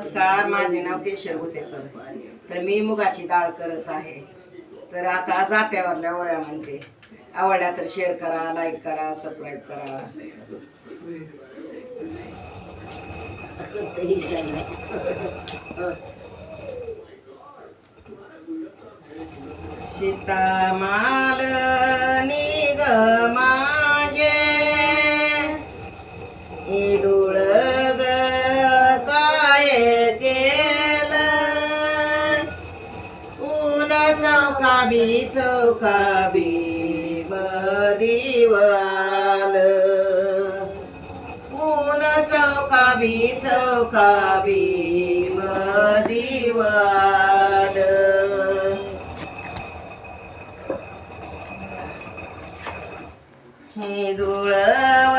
नमस्कार माझे नाव केशर गुतेकर. तर मी मुगाची डाळ करत आहे. तर आता जात्यावरल्या वया म्हणते आवडल्या तर शेअर करा लाईक करा सबस्क्राईब करा. सीता माल निगम आम्ही बी चौका बी मदिवाल ऊन चौका बी चौका बी मदिवाल हिरुळव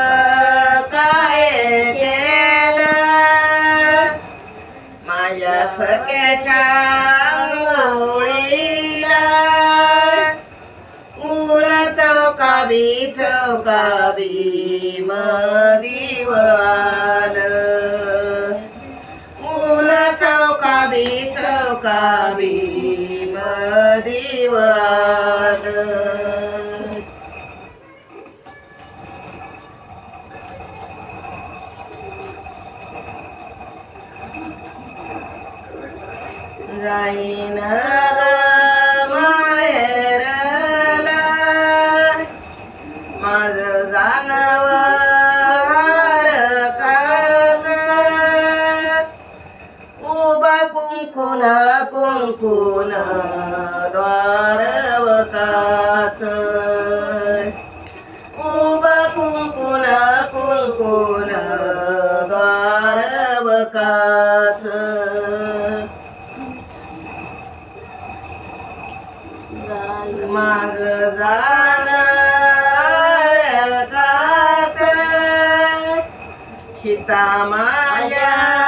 काय केलं? माझ्या सख्याच्या चौकाबी मदिवाल ऊन चौकाबी चौकाबी मदिवाल जाईन ग माहेरला उभा कुंकुन द्वारवकाच. उब कुंकुन कुंकुन द्वारवकाच. माझ जाण काच. सीता माझ्या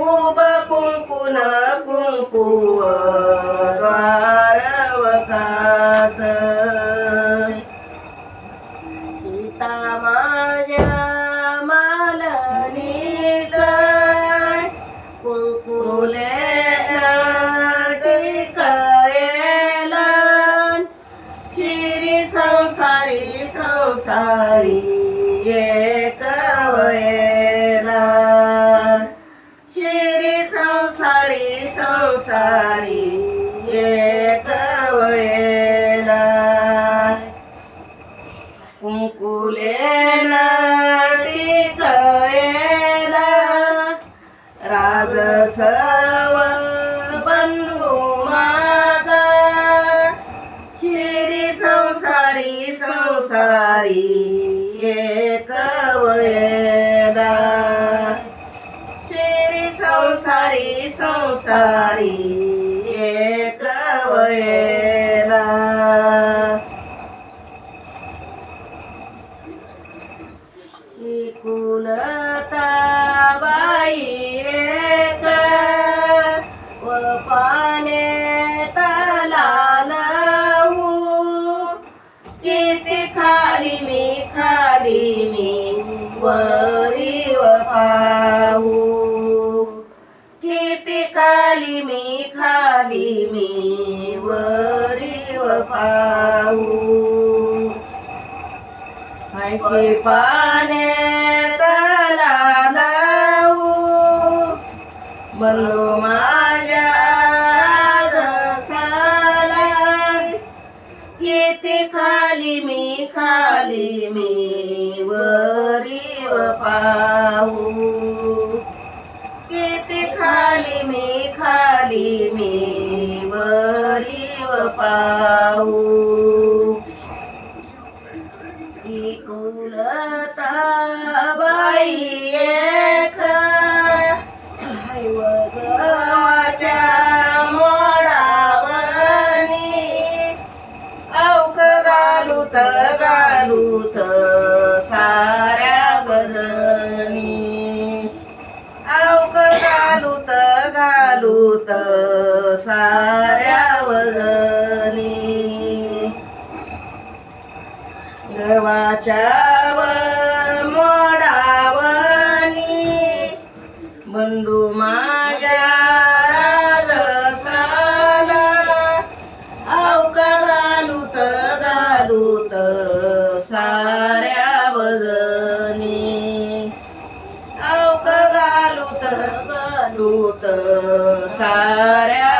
उभ कुंकुन कुंकुव द्वारवकाच सीता माझ्या मालनीत कुंकुलेन शिरी संसारी संसारी. संसारी संसारी एक वयला कुंकुलेन टिकयेला राजसव बंधू माता. शिरी संसारी संसारी संसारी मी वरी व ऐके पाने तलालावू म्हणलो माझ्या रसाला. किती खाली मी खाली मी वरी पाऊ पाऊ व पाहू कुलता बाई एक. गवाच्या मोडावनी अवक घालूत घालूत साऱ्या गजनी. अवक घालूत घालूत सा गव्हाच्या व मोडावनी. बंधू माझ्या राजसाला अवका घालूत घालूत साऱ्या वजनी. अवक घालूत घालूत साऱ्या